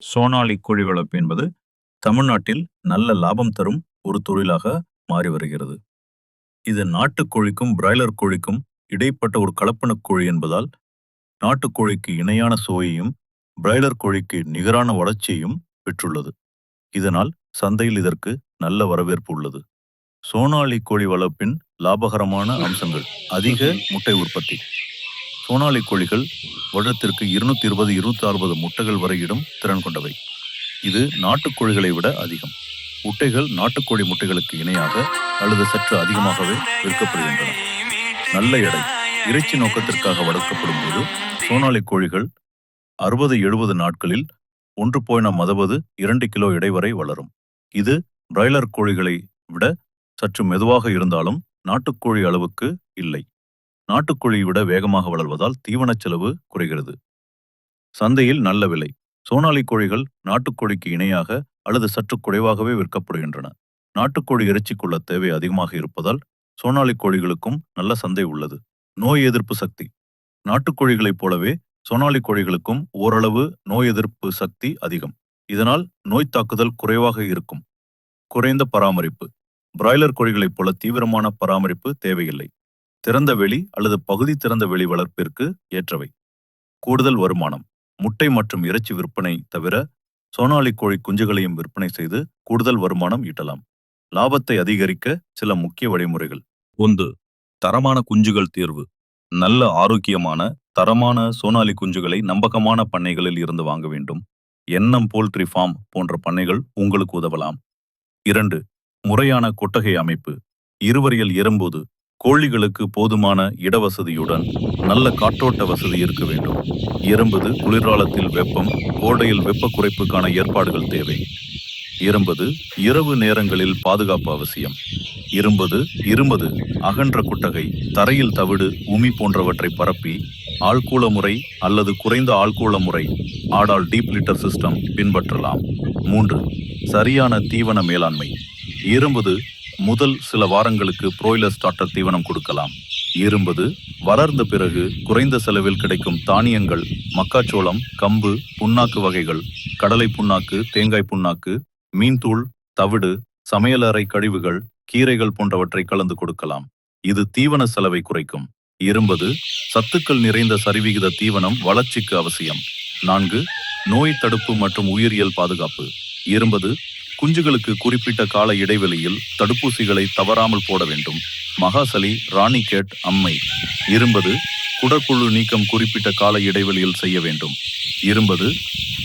சோனாலி கோழி வளர்ப்பு என்பது தமிழ்நாட்டில் நல்ல லாபம் தரும் ஒரு தொழிலாக மாறி வருகிறது. இது நாட்டுக்கோழிக்கும் பிராய்லர் கோழிக்கும் இடைப்பட்ட ஒரு கலப்பன கோழி என்பதால் நாட்டுக்கோழிக்கு இணையான சுவையையும் பிராய்லர் கோழிக்கு நிகரான வளர்ச்சியையும் பெற்றுள்ளது. இதனால் சந்தையில் இதற்கு நல்ல வரவேற்பு உள்ளது. சோனாலி கோழி வளர்ப்பின் லாபகரமான அம்சங்கள் அதிக முட்டை உற்பத்தி. சோனாலி கோழிகள் வருடத்திற்கு இருநூத்தி இருபது இருநூத்தி அறுபது முட்டைகள் வரை இடும் திறன் கொண்டவை. இது நாட்டுக்கோழிகளை விட அதிகம். முட்டைகள் நாட்டுக்கோழி முட்டைகளுக்கு இணையாக அல்லது சற்று அதிகமாகவே விற்கப்படுகின்றன. நல்ல எடை இறைச்சி நோக்கத்திற்காக வளர்க்கப்படும் போது சோனாலி கோழிகள் அறுபது எழுபது நாட்களில் ஒன்று போயின மதவது இரண்டு கிலோ எடை வரை வளரும். இது பிராய்லர் கோழிகளை விட சற்று மெதுவாக இருந்தாலும் நாட்டுக்கோழி அளவுக்கு இல்லை. நாட்டுக்கோழியை விட வேகமாக வளர்வதால் தீவனச் செலவு குறைகிறது. சந்தையில் நல்ல விலை. சோனாலி கோழிகள் நாட்டுக்கோழிக்கு இணையாக அல்லது சற்று குறைவாகவே விற்கப்படுகின்றன. நாட்டுக்கோழி இறைச்சிக்குள்ள தேவை அதிகமாக இருப்பதால் சோனாலி கோழிகளுக்கும் நல்ல சந்தை உள்ளது. நோய் எதிர்ப்பு சக்தி. நாட்டுக்கோழிகளைப் போலவே சோனாலி கோழிகளுக்கும் ஓரளவு நோய் எதிர்ப்பு சக்தி அதிகம். இதனால் நோய் தாக்குதல் குறைவாக இருக்கும். குறைந்த பராமரிப்பு. பிராய்லர் கோழிகளைப் போல தீவிரமான பராமரிப்பு தேவையில்லை. திறந்த வெளி அல்லது பகுதி திறந்த வெளி வளர்ப்பிற்கு ஏற்றவை. கூடுதல் வருமானம். முட்டை மற்றும் இறைச்சி விற்பனை தவிர சோனாலி கோழி குஞ்சுகளையும் விற்பனை செய்து கூடுதல் வருமானம் ஈட்டலாம். லாபத்தை அதிகரிக்க சில முக்கிய வழிமுறைகள். ஒன்று தரமான குஞ்சுகள் தேர்வு. நல்ல ஆரோக்கியமான தரமான சோனாலி குஞ்சுகளை நம்பகமான பண்ணைகளில் இருந்து வாங்க வேண்டும். எண்ணம் போல்ட்ரி ஃபார்ம் போன்ற பண்ணைகள் உங்களுக்கு உதவலாம். இரண்டு முறையான கொட்டகை அமைப்பு. இருவரியல் எறும்போது கோழிகளுக்கு போதுமான இடவசதியுடன் நல்ல காற்றோட்ட வசதி இருக்க வேண்டும். இரும்பது குளிர்காலத்தில் வெப்பம் கோடையில் வெப்ப குறைப்புக்கான ஏற்பாடுகள் தேவை. இரும்பது இரவு நேரங்களில் பாதுகாப்பு அவசியம். இரும்பது இரும்பது அகன்ற குட்டகை தரையில் தவிடு உமி போன்றவற்றை பரப்பி ஆழ்கூல முறை அல்லது குறைந்த ஆழ்கூல முறை ஆடால் டீப் லிட்டர் சிஸ்டம் பின்பற்றலாம். மூன்று சரியான தீவன மேலாண்மை. இரும்பது முதல் சில வாரங்களுக்கு புரோய்லர் ஸ்டார்டர் தீவனம் கொடுக்கலாம். இரும்பது வளர்ந்த பிறகு குறைந்த செலவில் கிடைக்கும் தானியங்கள் மக்காச்சோளம் கம்பு புண்ணாக்கு வகைகள் கடலை புண்ணாக்கு தேங்காய் புண்ணாக்கு மீன்தூள் தவிடு சமையலறை கழிவுகள் கீரைகள் போன்றவற்றை கலந்து கொடுக்கலாம். இது தீவன செலவை குறைக்கும். இரும்பது சத்துக்கள் நிறைந்த சரிவிகித தீவனம் வளர்ச்சிக்கு அவசியம். நான்கு நோய் தடுப்பு மற்றும் உயிரியல் பாதுகாப்பு. இரும்பது குஞ்சுகளுக்கு குறிப்பிட்ட கால இடைவெளியில் தடுப்பூசிகளை தவறாமல் போட வேண்டும். மகாசலி ராணிகேட் அம்மை. இரும்பது குடற்புழு நீக்கம் குறிப்பிட்ட கால இடைவெளியில் செய்ய வேண்டும். இரும்பது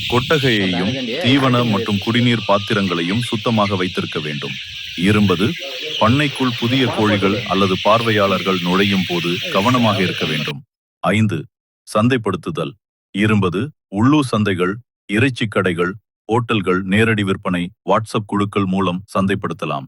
கொட்டகையையும் தீவன மற்றும் குடிநீர் பாத்திரங்களையும் சுத்தமாக வைத்திருக்க வேண்டும். இரும்பது பண்ணைக்குள் புதிய கோழிகள் அல்லது பார்வையாளர்கள் நுழையும் போது கவனமாக இருக்க வேண்டும். ஐந்து சந்தைப்படுத்துதல். இரும்பது உள்ளூர் சந்தைகள் இறைச்சி கடைகள் ஓட்டல்கள் நேரடி விற்பனை வாட்ஸ்அப் குழுக்கள் மூலம் சந்தைப்படுத்தலாம்.